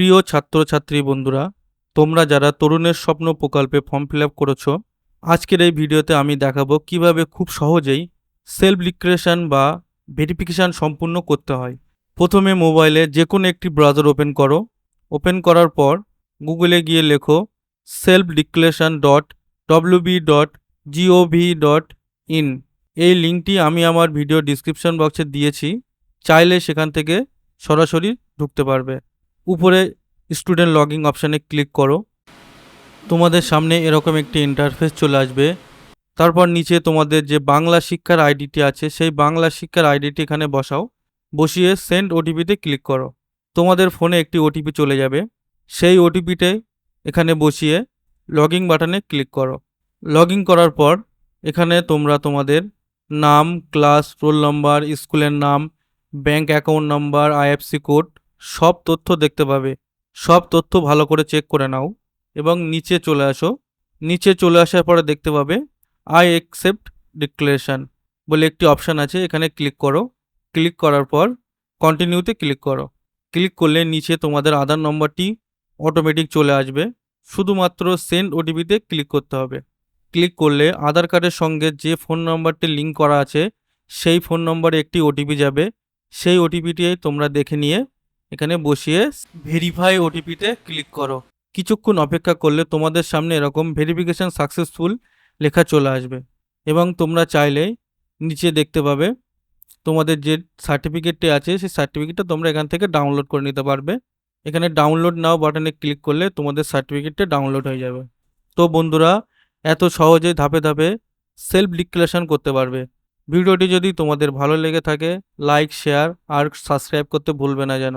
প্রিয় ছাত্রছাত্রী বন্ধুরা, তোমরা যারা তরুণের স্বপ্ন প্রকল্পে ফর্ম ফিল আপ করেছ, আজকের এই ভিডিওতে আমি দেখাবো কীভাবে খুব সহজেই সেলফ ডিক্লারেশন বা ভেরিফিকেশান সম্পূর্ণ করতে হয়। প্রথমে মোবাইলে যে কোনো একটি ব্রাউজার ওপেন করো। ওপেন করার পর গুগলে গিয়ে লেখো self declaration dot WB dot GOV dot in এই লিঙ্কটি আমি আমার ভিডিও ডিসক্রিপশন বক্সে দিয়েছি, চাইলে সেখান থেকে সরাসরি ঢুকতে পারবে। উপরে স্টুডেন্ট লগইন অপশানে ক্লিক করো। তোমাদের সামনে এরকম একটি ইন্টারফেস চলে আসবে। তারপর নিচে তোমাদের যে বাংলা শিক্ষার আইডিটি আছে, সেই বাংলা শিক্ষার আইডিটি এখানে বসাও। বসিয়ে সেন্ড ওটিপিতে ক্লিক করো। তোমাদের ফোনে একটি ওটিপি চলে যাবে। সেই ওটিপিতে এখানে বসিয়ে লগইন বাটনে ক্লিক করো। লগইন করার পর এখানে তোমরা তোমাদের নাম ক্লাস রোল নম্বর স্কুলের নাম bank account number IFSC code সব তথ্য দেখতে পাবে। সব তথ্য ভালো করে চেক করে নাও এবং নিচে চলে আসো। নিচে চলে আসার পরে দেখতে পাবে আই অ্যাকসেপ্ট ডিক্লারেশন বলে একটি অপশান আছে, এখানে ক্লিক করো। ক্লিক করার পর কন্টিনিউতে ক্লিক করো। ক্লিক করলে নিচে তোমাদের আধার নম্বরটি অটোমেটিক চলে আসবে। শুধুমাত্র সেন্ড ওটিপিতে ক্লিক করতে হবে। ক্লিক করলে আধার কার্ডের সঙ্গে যে ফোন নম্বরটি লিঙ্ক করা আছে, সেই ফোন নম্বরে একটি ওটিপি যাবে। সেই ওটিপিটি তোমরা দেখে নিয়ে এখানে বসিয়ে ভেরিফাই ওটিপিতে ক্লিক করো। কিছুক্ষণ অপেক্ষা করলে তোমাদের সামনে এরকম ভেরিফিকেশান সাকসেসফুল লেখা চলে আসবে এবং তোমরা চাইলে নিচে দেখতে পাবে তোমাদের যে সার্টিফিকেটটি আছে সেই সার্টিফিকেটটা তোমরা এখান থেকে ডাউনলোড করে নিতে পারবে। এখানে ডাউনলোড নাও বাটনে ক্লিক করলে তোমাদের সার্টিফিকেটটা ডাউনলোড হয়ে যাবে। তো বন্ধুরা, এত সহজে ধাপে ধাপে সেলফ ডিক্লারেশন করতে পারবে। ভিডিওটি যদি তোমাদের ভালো লেগে থাকে লাইক শেয়ার আর সাবস্ক্রাইব করতে ভুলবে না যেন।